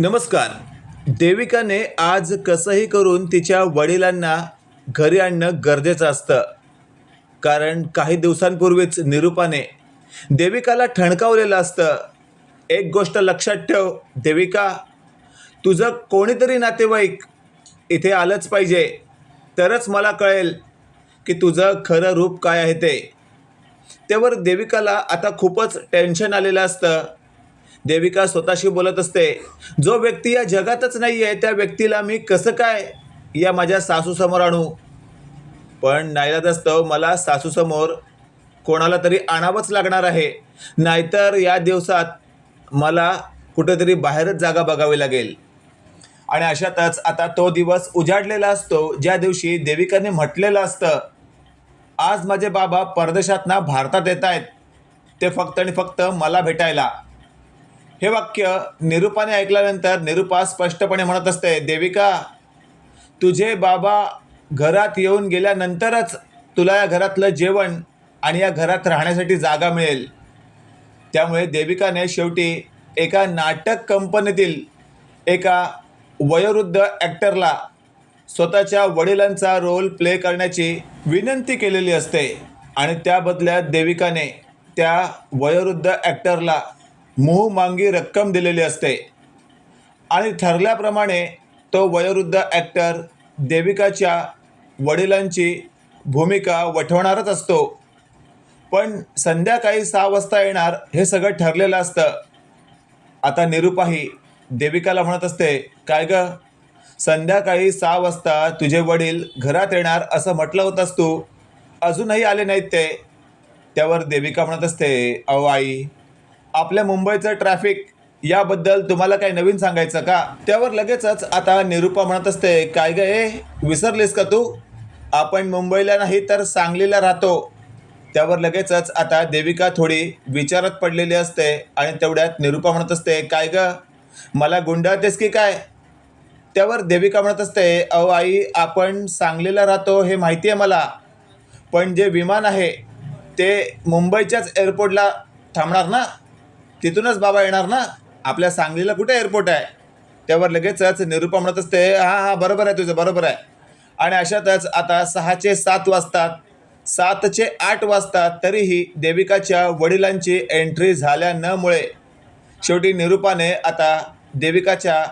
नमस्कार. देविकाने आज कसंही करून तिच्या वडिलांना घरी आणणं गरजेचं असतं. कारण काही दिवसांपूर्वीच निरूपाने देविकाला ठणकावलेलं असतं. एक गोष्ट लक्षात ठेव देविका तुझं कोणीतरी नातेवाईक इथे आलंच पाहिजे. तरच मला कळेल की तुझं खरं रूप काय आहे ते. त्यावर देविकाला आता खूपच टेन्शन आलेलं असतं. देविका स्वतःशी बोलत असते जो व्यक्ती या जगातच नाही आहे त्या व्यक्तीला मी कसं काय या माझ्या सासूसमोर आणू? पण नाईलाजास्तव मला सासूसमोर कोणाला तरी आणावंच लागणार आहे. नाहीतर या दिवसात मला कुठेतरी बाहेरच जागा बघावी लागेल. आणि अशातच आता तो दिवस उजाडलेला असतो ज्या दिवशी देविकाने म्हटलेलं असतं आज माझे बाबा परदेशात ना भारतात येत आहेत ते फक्त आणि फक्त मला भेटायला. हे वाक्य निरूपाने ऐकल्यानंतर निरूपा स्पष्टपणे म्हणत असते देविका तुझे बाबा घरात येऊन गेल्यानंतरच तुला या घरातलं जेवण आणि या घरात राहण्यासाठी जागा मिळेल. त्यामुळे देविकाने शेवटी एका नाटक कंपनीतील एका वयोवृद्ध ॲक्टरला स्वतःच्या वडिलांचा रोल प्ले करण्याची विनंती केलेली असते आणि त्या बदल्यात देविकाने त्या वयोवृद्ध ॲक्टरला मोहमांगी रक्कम दिलेली असते. आणि ठरल्याप्रमाणे तो वयोवृद्ध ॲक्टर देविकाच्या वडिलांची भूमिका वठवणारच असतो. पण संध्याकाळी सहा वाजता येणार हे सगळं ठरलेलं असतं. आता निरूपाही देविकाला म्हणत असते काय ग? संध्याकाळी सहा वाजता तुझे वडील घरात येणार असं म्हटलं होतंस तू. अजूनही आले नाहीत ते. त्यावर देविका म्हणत असते अहो आई आपल्या मुंबईचं ट्रॅफिक याबद्दल तुम्हाला काही नवीन सांगायचं का? त्यावर लगेचच आता निरूपा म्हणत असते काय गे ए विसरलीस का तू? आपण मुंबईला नाही तर सांगलीला राहतो. त्यावर लगेचच आता देविका थोडी विचारात पडलेली असते आणि तेवढ्यात निरूपा म्हणत असते काय ग? मला गुंडाळतेस की काय? त्यावर देविका म्हणत असते अहो आई आपण सांगलीला राहतो हे माहिती आहे मला पण जे विमान आहे ते मुंबईच्याच एअरपोर्टला थांबणार ना? तिथूनच बाबा येणार ना? आपल्या सांगलीला कुठे एअरपोर्ट आहे? त्यावर लगेचच निरूपा म्हणत असते हां हां बरोबर आहे तुझं बरोबर आहे. आणि अशातच आता सहाचे सात वाजतात. सातचे आठ वाजतात तरीही देविकाच्या वडिलांची एंट्री झाल्या न मुळे शेवटी निरूपाने आता देविकाच्या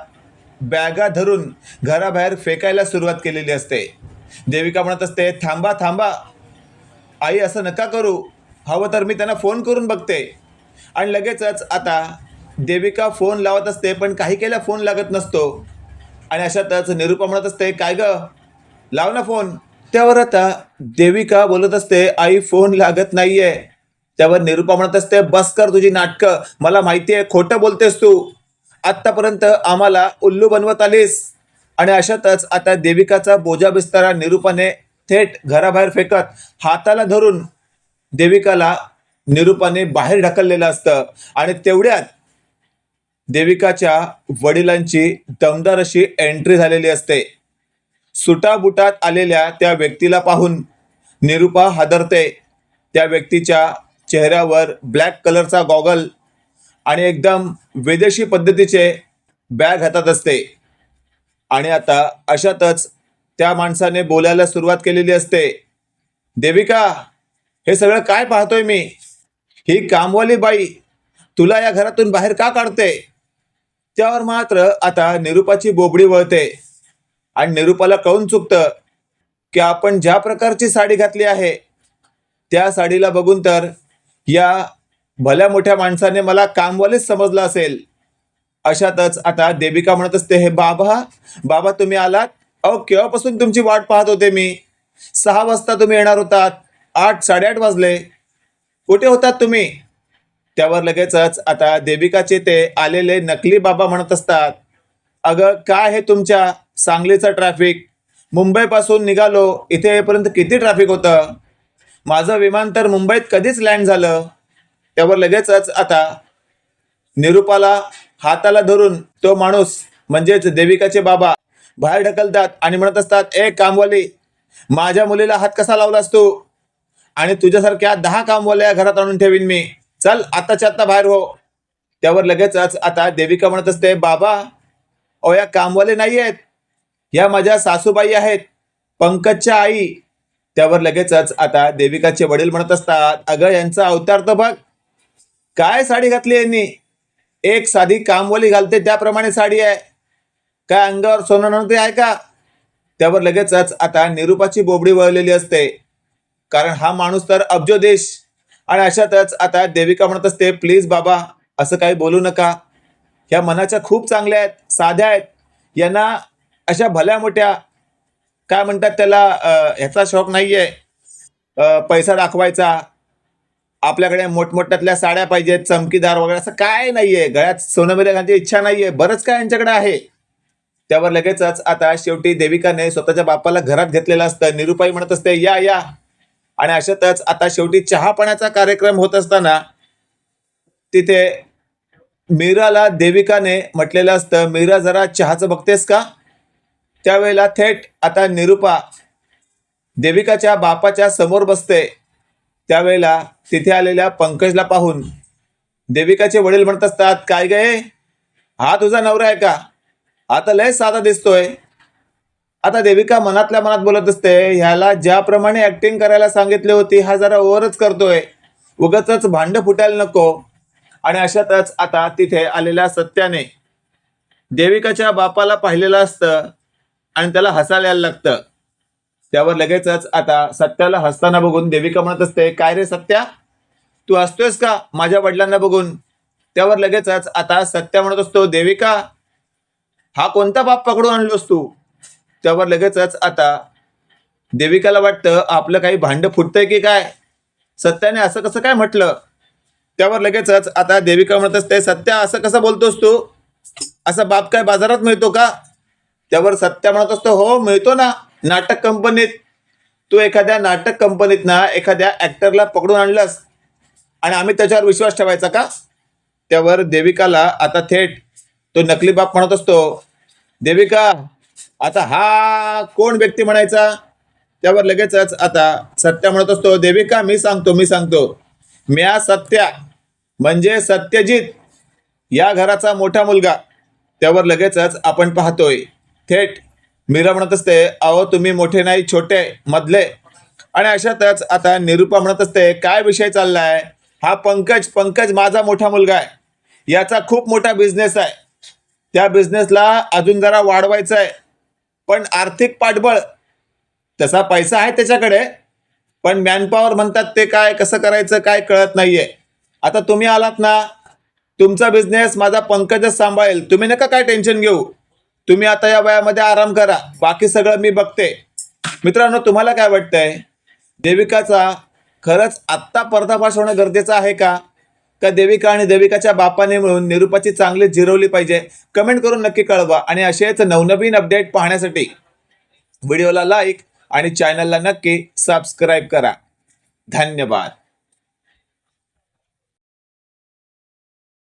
बॅगा धरून घराबाहेर फेकायला सुरुवात केलेली असते. देविका म्हणत असते थांबा थांबा. आई असं नका करू. हवं तर मी त्यांना फोन करून बघते. आणि लगेचच आता देविका फोन लावत असते पण काही केल्या फोन लागत नसतो. आणि अशातच निरूपा म्हणत असते काय ग? लाव ना फोन. त्यावर आता देविका बोलत असते आई फोन लागत नाहीये. त्यावर निरूपा म्हणत असते बस कर तुझी नाटकं. मला माहिती आहे खोटं बोलतेस तू. आत्तापर्यंत आम्हाला उल्लू बनवत आलीस. आणि अशातच आता देविकाचा बोजा बिस्तारा निरूपाने थेट घराबाहेर फेकत हाताला धरून देविकाला निरूपाने बाहेर ढकललेलं असतं. आणि तेवढ्यात देविकाच्या वडिलांची दमदार अशी एंट्री झालेली असते. सुटाबुटात आलेल्या त्या व्यक्तीला पाहून निरूपा हादरते. त्या व्यक्तीच्या चेहऱ्यावर ब्लॅक कलरचा गॉगल आणि एकदम विदेशी पद्धतीचे बॅग हातात असते. आणि आता अशातच त्या माणसाने बोलायला सुरुवात केलेली असते. देविका हे सगळं काय पाहतोय मी? ही कामवाली बाई तुला या घरातून बाहेर का काढते? त्यावर मात्र आता निरूपाची बोबडी वळते. आणि निरूपाला कळून चुकतं की आपण ज्या प्रकारची साडी घातली आहे त्या साडीला बघून तर या भल्या मोठ्या माणसाने मला कामवालीच समजलं असेल. अशातच आता देविका म्हणत असते हे बाबा बाबा तुम्ही आलात? अहो केव्हापासून तुमची वाट पाहत होते मी? सहा वाजता तुम्ही येणार होतात. आठ साडेआठ वाजले. कुठे होतात तुम्ही? त्यावर लगेचच आता देविकाचे ते आलेले नकली बाबा म्हणत असतात. अगं काय हे तुमच्या सांगलीचं ट्रॅफिक मुंबईपासून निघालो इथे येईपर्यंत किती ट्रॅफिक होतं? माझं विमान तर मुंबईत कधीच लँड झालं. त्यावर लगेचच आता निरूपाला हाताला धरून तो माणूस म्हणजेच देविकाचे बाबा बाहेर ढकलतात आणि म्हणत असतात ए कामवाली माझ्या मुलीला हात कसा लावलास तू? आणि तुझ्यासारख्या दहा कामवाल्या घरात आणून ठेवीन मी. चल आताच्या आत्ता बाहेर हो. त्यावर लगेचच आता देविका म्हणत असते बाबा अहो या कामवाले नाही आहेत. या माझ्या सासूबाई आहेत पंकजच्या आई. त्यावर लगेचच आता देविकाचे वडील म्हणत असतात अगं यांचा अवतार तर बघ. काय साडी घातली यांनी? एक साधी कामवाली घालते त्याप्रमाणे साडी आहे. काय अंगावर सोनं नव्हते आहे का? त्यावर लगेचच आता निरूपाची बोबडी वळलेली असते. कारण हा माणूस तर अब्जो देश आणि अशातच आता देविका म्हणत असते प्लीज बाबा असं काही बोलू नका. ह्या मनाच्या खूप चांगल्या आहेत साध्या आहेत. यांना अशा भल्या मोठ्या काय म्हणतात त्याला ह्याचा शौक नाही आहे पैसा दाखवायचा. आपल्याकडे मोठमोठ्यातल्या साड्या पाहिजेत चमकीदार वगैरे असं काय नाहीये. गळ्यात सोनं बिलं घालण्याची इच्छा नाहीये. बरंच काय यांच्याकडे आहे. त्यावर लगेचच आता शेवटी देविकाने स्वतःच्या बापाला घरात घेतलेलं असतं. निरुपाई म्हणत असते या या. आणि अशातच आता शेवटी चहापाण्याचा कार्यक्रम होत असताना तिथे मीराला देविकाने म्हटलेलं असतं मीरा जरा चहाचं बघतेस का? त्यावेळेला थेट आता निरुपा देविकाच्या बापाच्या समोर बसते. त्यावेळेला तिथे आलेल्या पंकजला पाहून देविकाचे वडील म्हणत असतात काय गे हा? तुझा नवरा आहे का? आता लय साधा दिसतोय. आता देविका मनातल्या मनात बोलत असते ह्याला ज्याप्रमाणे ऍक्टिंग करायला सांगितली होती हा जरा ओव्हरच करतोय. उगाच भांड फुटायला नको. आणि अशातच आता तिथे आलेल्या सत्याने देविकाच्या बापाला पाहिलेलं असतं आणि त्याला हसायला यायला लागतं. त्यावर लगेचच आता सत्याला हसताना बघून देविका म्हणत असते काय रे सत्या? तू हसतोयस का? माझ्या वडिलांना बघून. त्यावर लगेचच आता सत्या म्हणत असतो देविका हा कोणता बाप पकडून आणलोस तू? त्यावर लगेचच आता देविकाला वाटतं आपलं काही भांड फुटतंय की काय? सत्याने असं कसं काय म्हटलं? त्यावर लगेचच आता देविका म्हणत असते सत्या असं कसं बोलतोस तू? असा बाप काय बाजारात मिळतो का? त्यावर सत्या म्हणत असतो हो मिळतो ना नाटक कंपनीत. तू एखाद्या नाटक कंपनीत ना एखाद्या ऍक्टरला पकडून आणलंस आणि आम्ही त्याच्यावर विश्वास ठेवायचा का? त्यावर देविकाला आता थेट तो नकली बाप म्हणत असतो देविका आता हा कोण व्यक्ती म्हणायचा? त्यावर लगेचच आता सत्या म्हणत असतो देविका मी सांगतो मी सांगतो. म्या सत्या म्हणजे सत्यजित या घराचा मोठा मुलगा. त्यावर लगेचच आपण पाहतोय थेट मीरा म्हणत असते अहो तुम्ही मोठे नाही छोटे मधले. आणि अशातच आता निरुपा म्हणत असते काय विषय चाललाय? हा पंकज पंकज माझा मोठा मुलगा आहे. याचा खूप मोठा बिझनेस आहे. त्या बिझनेसला अजून जरा वाढवायचा आहे पण आर्थिक पाठबळ तसा पैसा आहे त्याच्याकडे पण मॅनपॉवर म्हणतात ते काय कसं करायचं काय कळत नाहीये. आता तुम्ही आलात ना तुमचा बिझनेस माझा पंकजच सांभाळेल. तुम्ही नका काय टेन्शन घेऊ. तुम्ही आता या वयामध्ये आराम करा. बाकी सगळं मी बघते. मित्रांनो तुम्हाला काय वाटतंय? देविकाचा खरंच आत्ता पर्दाफाश होणं गरजेचं आहे का? का देविका आणि देविकाच्या बापाने मिळून निरूपाची चांगली जिरवली पाहिजे? कमेंट करून नक्की कळवा. आणि असेच नवनवीन अपडेट पाहण्यासाठी व्हिडिओला लाईक आणि चॅनलला नक्की सबस्क्राईब करा. धन्यवाद.